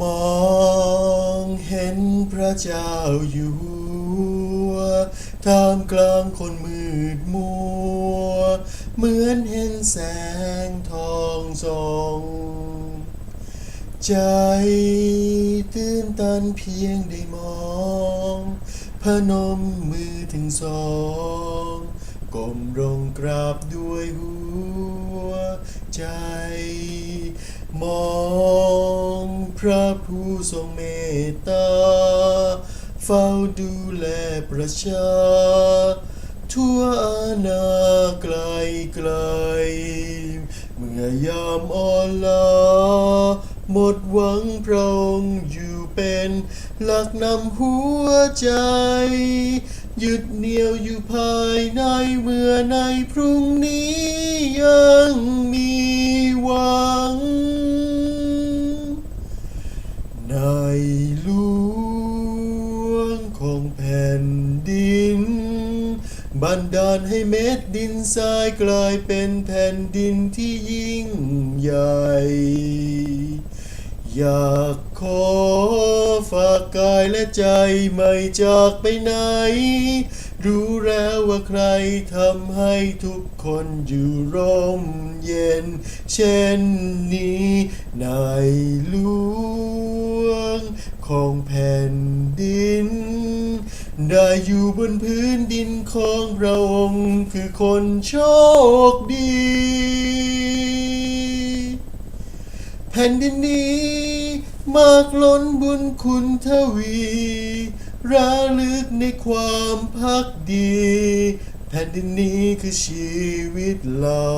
มองเห็นพระเจ้าอยู่ท่ามกลางคนมืดมัว เหมือนเห็นแสงทองส่องใจตื้นตันเพียงได้มองพนมมือถึงสองก้มลงกราบด้วยหัวใจมอง พระผู้ทรงเมตตา เฝ้าดูแลประชา ทั่วอาณาไกลไกล เมื่อยามอ่อนล้าหมดหวังพระองค์อยู่เป็นหลักนำหัวใจ ยึดเหนี่ยวอยู่ภายในเมื่อในพรุ่งนี้ยัง ในหลวงของแผ่นดิน บันดาลให้เม็ดดินทรายกลายเป็นแผ่นดินที่ยิ่งใหญ่ อยากขอฝากกายและใจไม่จากไปไหน รู้แล้วว่าใครทำให้ทุกคนอยู่ร่มเย็น เช่นนี้ในหลวง ของแผ่นดิน ได้อยู่บนพื้นดินของพระองค์คือคนโชคดี แผ่นดินนี้มากล้นบุญคุณทวีระลึกในความพักดี แผ่นดินนี้คือชีวิตเรา